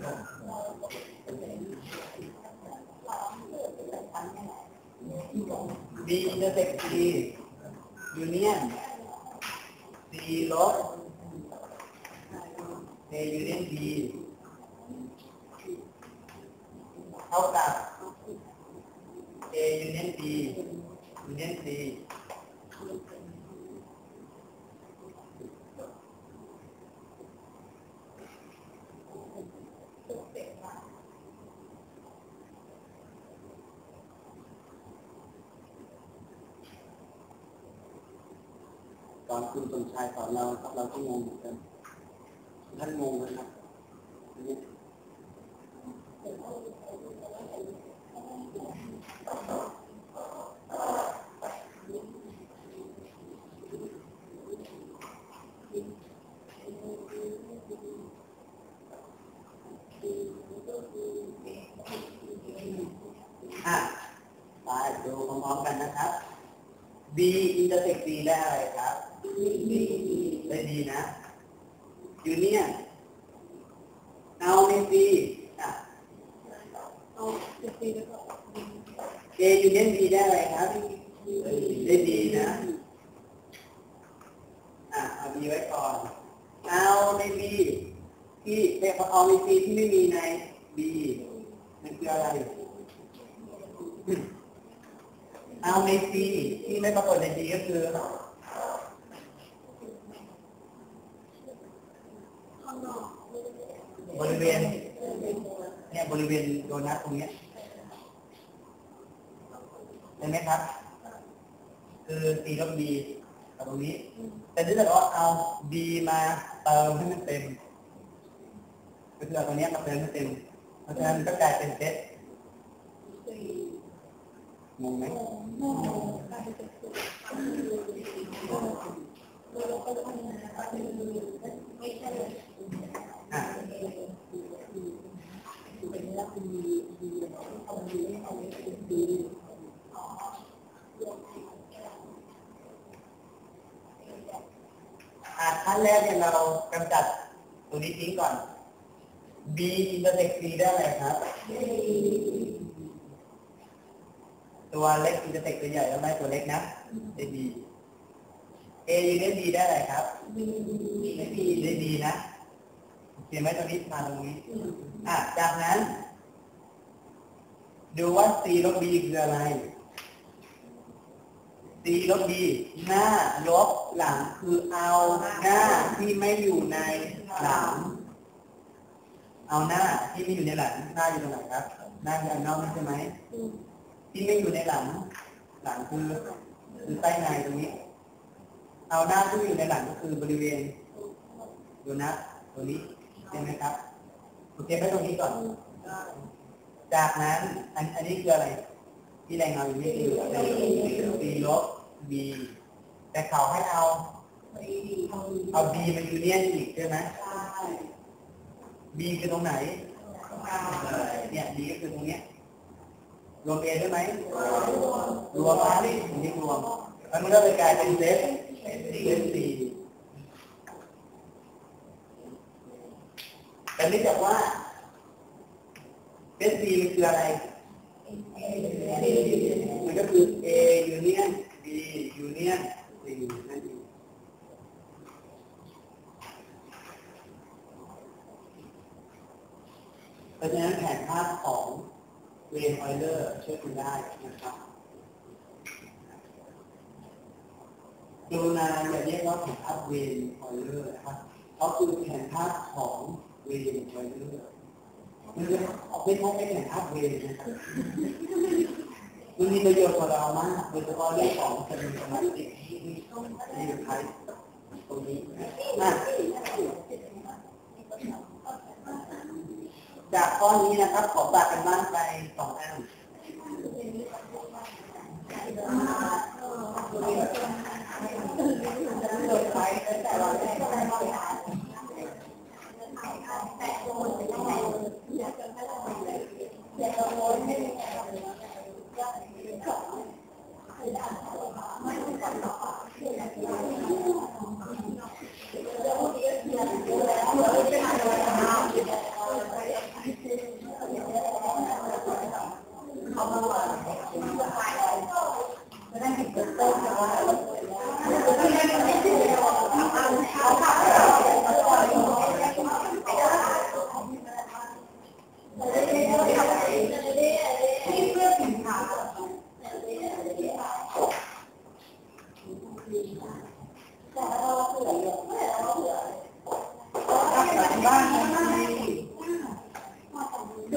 B intersect C union C ลบ A union B เท่ากับ A union B union C ตอนคุณสมชายสอนเราครับเราก็งงเหมือนกันท่านงงนะครับอันนี้อะไปดูพร้อมๆกันนะครับ B intersect C ได้อะไรครับ ได้ดีนะยูเนี่ยเอาใน C อะ A ยูเนียน B ได้อะไรครับ ได้ดีนะ อะเอา B ไว้ก่อน เอาใน B ที่เอ้ยเอาใน C ที่ไม่มีใน B มันคืออะไร เอาใน C ที่ไม่ปรากฏใน D ก็คือ บริเวณ เนี่ย บริเวณโดนัทตรงเนี้ยเห็นไหมครับ คือ C ลบ B กับตรงนี้ แต่ถ้าเกิดว่าเอา B มาเติมให้มันเต็มก็คือเอาตรงเนี้ยมาเติมให้เต็ม เพราะฉะนั้นก็กลายเป็นเซตงงไหมอ่ อะขั้นแรกเนี่ยเรากำจัดตัวนี้ทิ้งก่อน B intersect C ได้อะไรครับ ตัวเล็ก intersect ตัวใหญ่แล้วได้ตัวเล็กนะได้ B A union B ได้อะไรครับได้ B ได้ B นะเขียนไว้ตรงนี้มาตรงนี้อะจากนั้น ดูว่า C ลบ B คืออะไร C ลบ B หน้าลบหลังคือเอาหน้าที่ไม่อยู่ในหลัง เอาหน้าที่ไม่อยู่ในหลังหน้าอยู่ตรงไหนครับ หน้าอยู่นอกนี่ใช่ไหมที่ไม่อยู่ในหลัง หลังคือคือใต้ในตรงนี้ เอาหน้าที่อยู่ในหลังก็คือบริเวณดูนะตรงนี้ใช่ไหมครับโอเคไว้ตรงนี้ก่อน จากนั้นอันอันนี้คืออะไร ที่แรงเงาอยู่นี่คืออะไร B ลบ B แต่เขาให้เอา เอา B มายูเนียอีกใช่ไหม B คือตรงไหนเนี่ย B ก็คือตรงเนี้ยรวม A ได้ไหมรวมนะนี่ตรงนี้รวมมันก็เลยกลายเป็นเซตเซตสี่แต่นื่จากว่า เซตสี่มันคืออะไรมันก็คือ A union B union C นั่นเองเพราะฉะนั้นแผนภาพของเรนออยเลอร์ช่วยคุณได้นะครับกรุณาอย่าเรียกว่าแผนภาพเรนออยเลอร์นะครับเพราะคือแผนภาพของเรนออยเลอร์ ออกเป็นโมเป็นอย่างอัพเวทมันมีประโยชน์กับเรามากโดยเฉพาะเรื่องของสมาธิที่มีใช้ตรงนี้นะจากข้อนี้นะครับ ขอฝากกันบ้านไปสองอันเปิไฟแต่เราไม่ได้ ด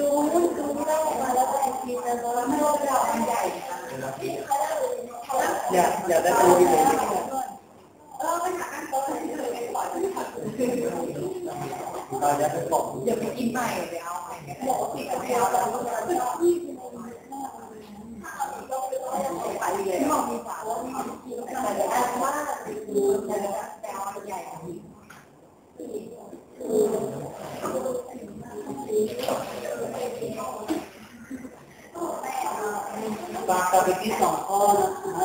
ูดูแล้วมาแล้วไปกินแล้วโลกมันใหญ่ อย่าอย่าได้ดูเลยเออไปหาอันโตเลยที่เลยไปปล่อยเราจะไปบอกอย่าไปกินใหม่ไปเอาใหม่บอกว่าผิดกับแมวแล้วไปเลยมองมีฝาแล้วมีแต่แต่ว่าดูแต่แต่เอาใหญ่ฝากกับไปที่สองข้อนะครั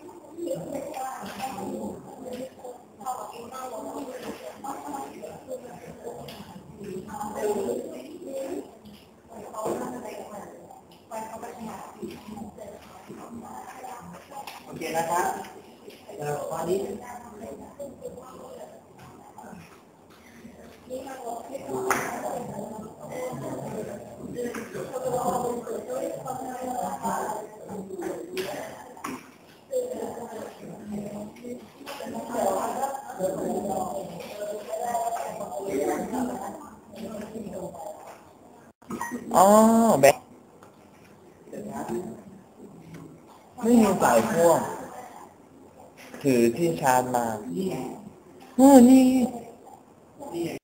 โอเคนะครับเดี๋ยวข้อนี้ อ๋อแบตเดี๋ยวนะไม่มีสายพ่วง ถือที่ชาร์จมานี่ไงเออนี่นี่ไง